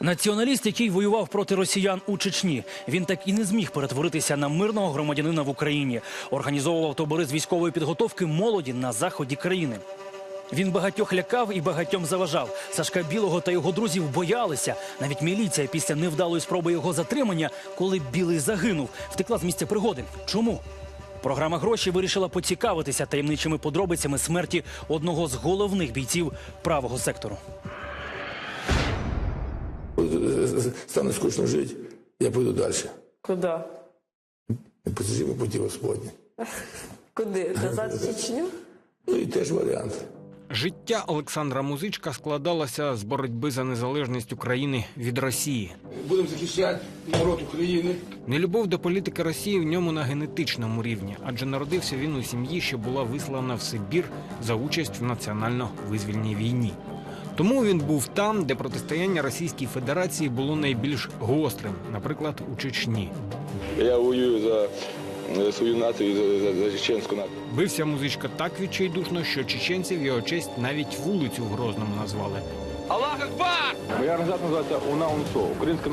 Націоналіст, який воював проти росіян у Чечні, він так і не зміг перетворитися на мирного громадянина в Україні. Організовував табори з військової підготовки молоді на заході країни. Він багатьох лякав і багатьом заважав. Сашка Білого та його друзів боялися. Навіть міліція після невдалої спроби його затримання, коли білий загинув, втекла з місця пригоди. Чому? Програма гроші вирішила поцікавитися таємничими подробицями смерті одного з головних бійців правого сектору. Стане скучно жити, я пойду далі. Куда? По путі Господні. Куди? Назад в Чечню? Ну і теж варіант. Життя Олександра Музичка складалося з боротьби за незалежність України від Росії. Будемо захищати народ України. Нелюбов до політики Росії в ньому на генетичному рівні, адже народився він у сім'ї, що була вислана в Сибір за участь в національно-визвільній війні. Тому він був там, де протистояння Російській Федерації було найбільш гострим, наприклад, у Чечні. Я воюю за е, свою націю, за, за, за чеченську націю. Бився музичка так відчайдушно, що чеченців його честь навіть вулицю в Грозному назвали. Моя організація називається УНА УНСО, Українська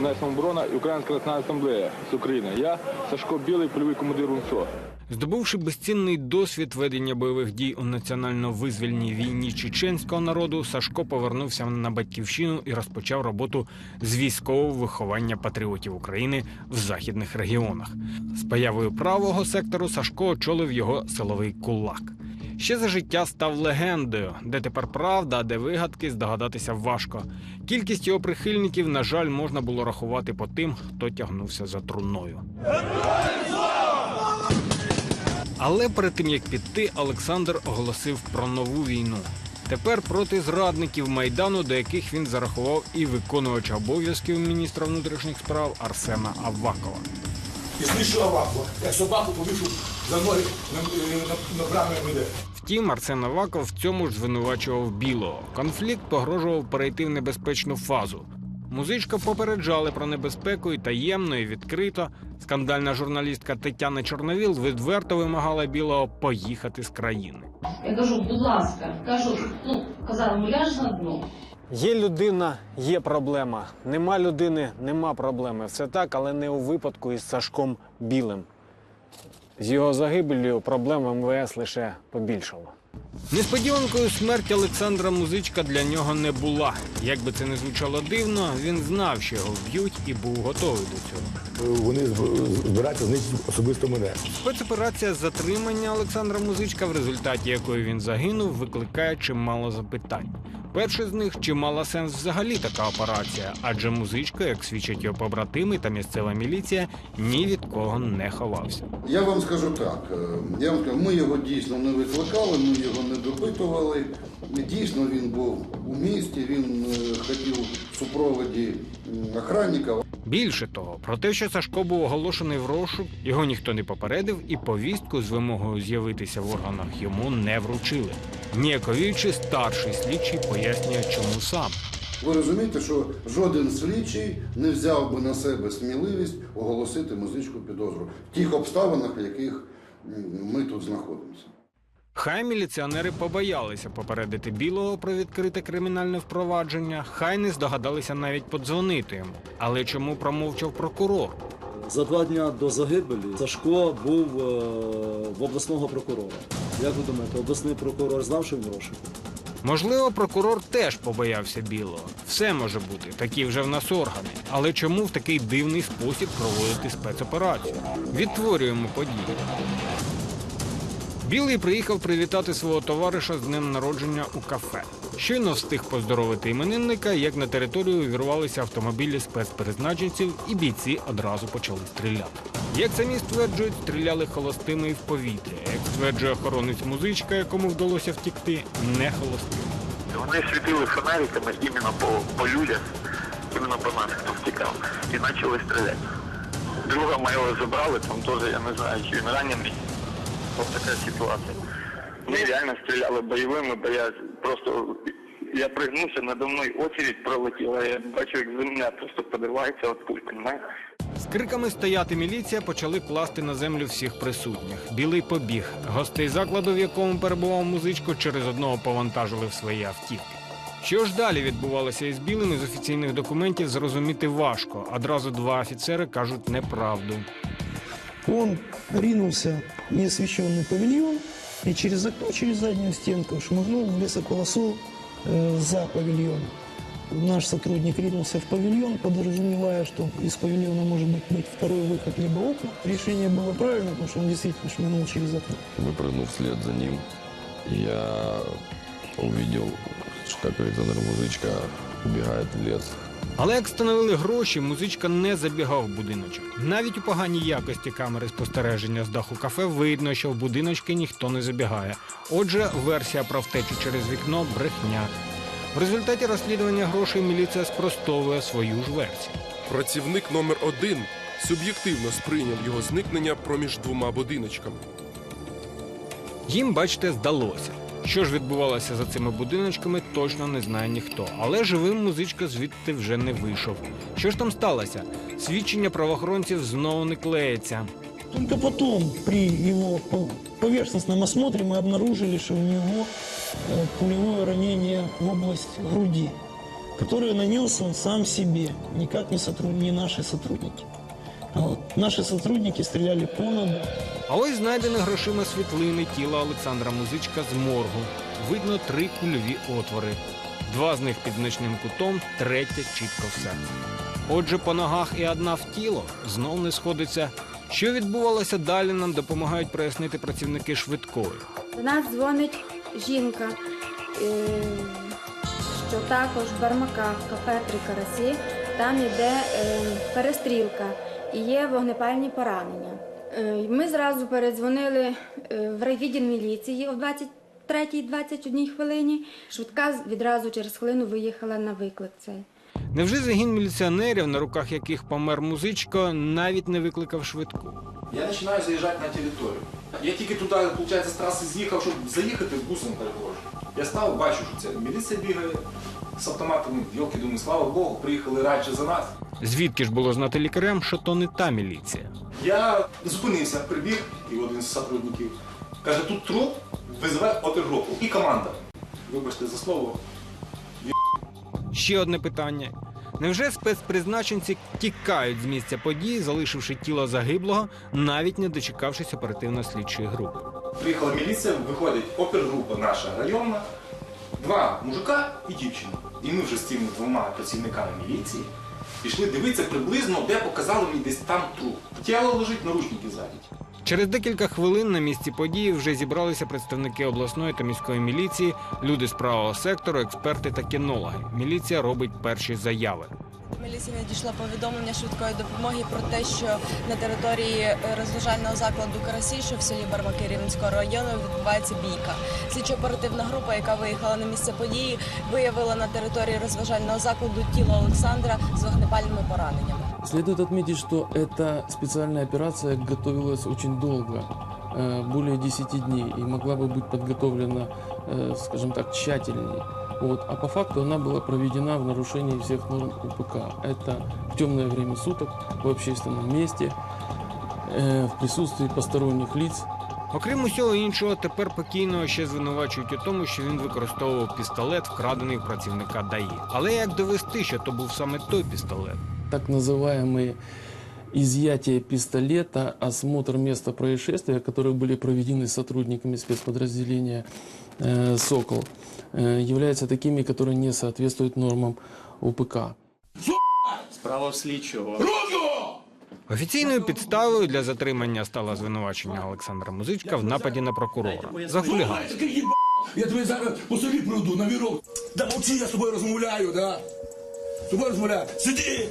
народна самооборона і Українська національна асамблея з України. Я Сашко Білий, польовий командир УНСО. Здобувши безцінний досвід ведення бойових дій у національно-визвільній війні чеченського народу, Сашко повернувся на батьківщину і розпочав роботу з військового виховання патріотів України в західних регіонах. З появою правого сектору Сашко очолив його силовий кулак. Ще за життя став легендою, де тепер правда, а де вигадки здогадатися важко. Кількість його прихильників, на жаль, можна було рахувати по тим, хто тягнувся за труною. Але перед тим як піти, Олександр оголосив про нову війну. Тепер проти зрадників майдану, до яких він зарахував і виконувача обов'язків міністра внутрішніх справ Арсена Авакова. І знищу Авакова. Як собаку повішу за ноги на, на, на брамі мене. Втім, Арсен Аваков в цьому ж звинувачував білого. Конфлікт погрожував перейти в небезпечну фазу. Музичка попереджали про небезпеку і таємно, і відкрито. Скандальна журналістка Тетяна Чорновіл відверто вимагала білого поїхати з країни. Я кажу, будь ласка, кажу, ну казала, ну ляж на дно. Є людина, є проблема. Нема людини, нема проблеми. Все так, але не у випадку із Сашком Білим. З його загибелью проблем МВС лише побільшало. Несподіванкою смерть Олександра Музичка для нього не була. Як би це не звучало дивно, він знав, що його вб'ють і був готовий до цього. Вони зб- збираються знищити особисто мене. Спецоперація затримання Олександра Музичка, в результаті якої він загинув, викликає чимало запитань. Перше з них чи мала сенс взагалі така операція, адже музичка, як свідчать його побратими та місцева міліція, ні від кого не ховався. Я вам скажу так. е, Я вам скажу, ми його дійсно не викликали, ми його не допитували. Дійсно, він був у місті, він е, ходив в супроводі охранника. Більше того, про те, що Сашко був оголошений в розшук, його ніхто не попередив, і повістку з вимогою з'явитися в органах йому не вручили. Ніяковіючи, старший слідчий пояснює, чому сам. Ви розумієте, що жоден слідчий не взяв би на себе сміливість оголосити музичку підозру в тих обставинах, в яких ми тут знаходимося. Хай міліціонери побоялися попередити білого про відкрите кримінальне впровадження, хай не здогадалися навіть подзвонити йому. Але чому промовчав прокурор? За два дні до загибелі Сашко був е, в обласного прокурора. Як ви думаєте, обласний прокурор знав, що він розшуку? Можливо, прокурор теж побоявся білого. Все може бути, такі вже в нас органи. Але чому в такий дивний спосіб проводити спецоперацію? Відтворюємо події. Білий приїхав привітати свого товариша з днем народження у кафе. Щойно встиг поздоровити іменинника, як на територію увірвалися автомобілі спецпризначенців, і бійці одразу почали стріляти. Як самі стверджують, стріляли холостими і в повітря. Як стверджує охоронець музичка, якому вдалося втікти, не холостими. Вони світили фонариками іменно по, по людях, іменно по нас, хто втікав, і почали стріляти. Друга моєго забрали, там теж, я не знаю, чи він ранений. Ось така ситуація. Вони реально стріляли бойовими, бо я просто я пригнувся, надо мною очередь пролетіла, я бачу, як земля просто подривається від пуль, понимаєш? З криками стояти міліція почали класти на землю всіх присутніх. Білий побіг. Гостей закладу, в якому перебував музичко, через одного повантажили в свої автівки. Що ж далі відбувалося із білими з офіційних документів, зрозуміти важко. Одразу два офіцери кажуть неправду. Он ринулся в неосвещенный павильон и через окно, через заднюю стенку шмыгнул в лесополосу э, за павильон. Наш сотрудник ринулся в павильон, подразумевая, что из павильона может быть, быть второй выход, либо окна. Решение было правильно, потому что он действительно шмыгнул через окно. Выпрыгнув вслед за ним, я увидел, как Александр Музычка убегает в лес. Але як встановили гроші, музичка не забігав в будиночок. Навіть у поганій якості камери спостереження з даху кафе видно, що в будиночки ніхто не забігає. Отже, версія про втечу через вікно брехня. В результаті розслідування грошей міліція спростовує свою ж версію. Працівник номер один суб'єктивно сприйняв його зникнення проміж двома будиночками. Їм, бачите, здалося. Що ж відбувалося за цими будиночками, точно не знає ніхто. Але живим музичка звідти вже не вийшов. Що ж там сталося? Свідчення правоохоронців знову не клеїться. Только потом, при его по- поверхностном осмотре, мы обнаружили, что у него э, пулевое ранение в область груди, которое нанес он сам себе, никак не, сотруд... не наши сотрудники. Вот Наши сотрудники стреляли по ногу. А ось знайдені грошима світлини тіла Олександра Музичка з моргу. Видно три кульові отвори. Два з них під значним кутом, третє чітко в серці. Отже, по ногах і одна в тіло знов не сходиться. Що відбувалося далі, нам допомагають прояснити працівники швидкої. До нас дзвонить жінка, е, що також в Бармаках, кафе Три Карасі, там йде е, перестрілка і є вогнепальні поранення. Е, Ми зразу передзвонили е, в райвідділ міліції о 23-21 хвилині. Швидка відразу через хвилину виїхала на виклик цей. Невже загін міліціонерів, на руках яких помер музичко, навіть не викликав швидку? Я починаю заїжджати на територію. Я тільки туди, виходить, з траси з'їхав, щоб заїхати, бусом перехожу. Я став, бачу, що це міліція бігає з автоматом. Йолки, думаю, слава Богу, приїхали радше за нас. Звідки ж було знати лікарям, що то не та міліція? Я зупинився, прибіг, і один з сотрудників каже, тут труп, визиве опергрупу. І команда. Вибачте за слово. Ще одне питання. Невже спецпризначенці тікають з місця події, залишивши тіло загиблого, навіть не дочекавшись оперативно-слідчої групи? Приїхала міліція, виходить опергрупа наша районна, два мужика і дівчина. І ми вже з цими двома працівниками міліції пішли дивитися приблизно, де показали мені десь там труп. Тіло лежить, наручники ззаді. Через декілька хвилин на місці події вже зібралися представники обласної та міської міліції, люди з правого сектору, експерти та кінологи. Міліція робить перші заяви. Міліції надійшло повідомлення швидкої допомоги про те, що на території е, розважального закладу Карасі, що в селі Бармаки Рівненського району, відбувається бійка. Слідчо-оперативна група, яка виїхала на місце події, виявила на території розважального закладу тіло Олександра з вогнепальними пораненнями. Следует отметить, что эта специальная операция готовилась очень долго, э, более 10 дней, и могла бы быть подготовлена, э, скажем так, тщательнее. Вот. А по факту она была проведена в нарушении всех норм УПК. Это в темное время суток, в общественном месте, э, в присутствии посторонних лиц. Окрім усього іншого, тепер покійного ще звинувачують у тому, що він використовував пістолет, вкрадений в працівника ДАІ. Але як довести, що то був саме той пістолет? Так называемые изъятие пистолета, осмотр места происшествия, которые были проведены сотрудниками спецподразделения э, «Сокол», э, являются такими, которые не соответствуют нормам УПК. Справа слідчого. Офіційною підставою для затримання стало звинувачення Олександра Музичка в нападі на прокурора за хуліганство. Я тебе зараз по селі приведу на вірок. Да мовчи, я з тобою розмовляю, да? З тобою розмовляю. Сиди!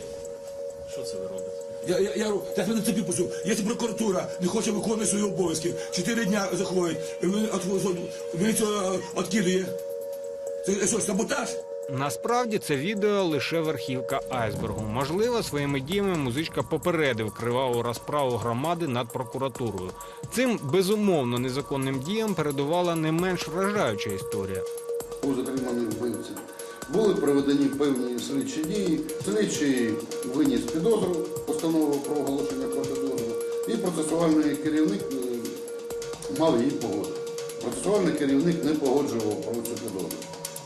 Що це ви робите? Я, я, я, я тебе на цепі пустю. Якщо прокуратура не хоче виконувати свої обов'язки, чотири дня заходить, і він от- відкидує. Це що, саботаж? Насправді це відео лише верхівка айсбергу. Можливо, своїми діями музичка попередив криваву розправу громади над прокуратурою. Цим безумовно незаконним діям передувала не менш вражаюча історія. Був затриманий вбивця. Були проведені певні слідчі дії. Слідчий виніс підозру, постанову про оголошення про підозру, і процесуальний керівник е, мав її погодити. Процесуальний керівник не погоджував про цю підозру.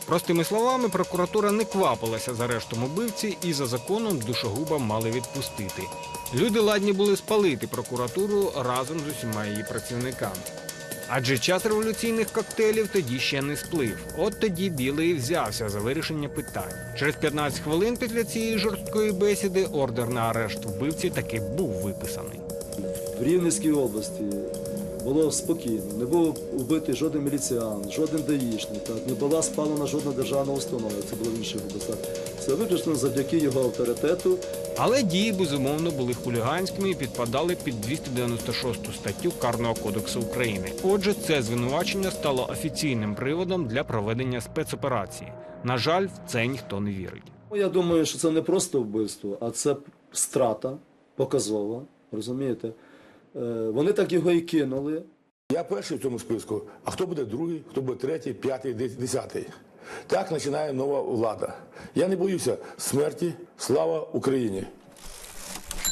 Простими словами, прокуратура не квапилася з арештом убивці і за законом душогуба мали відпустити. Люди ладні були спалити прокуратуру разом з усіма її працівниками. Адже час революційних коктейлів тоді ще не сплив. От тоді білий взявся за вирішення питань. Через 15 хвилин після цієї жорсткої бесіди ордер на арешт вбивці таки був виписаний. В Рівненській області було спокійно, не був убитий жоден міліціан, жоден даїшник, так, не була спалена жодна державна установа, це було в інших областях. Це виключно завдяки його авторитету. Але дії безумовно були хуліганськими і підпадали під 296 статтю Карного кодексу України. Отже, це звинувачення стало офіційним приводом для проведення спецоперації. На жаль, в це ніхто не вірить. Ну, Я думаю, що це не просто вбивство, а це страта показова, розумієте? Е, Вони так його і кинули. Я перший в цьому списку, а хто буде другий, хто буде третій, п'ятий, десятий. Так починає нова влада. Я не боюся смерті. Слава Україні!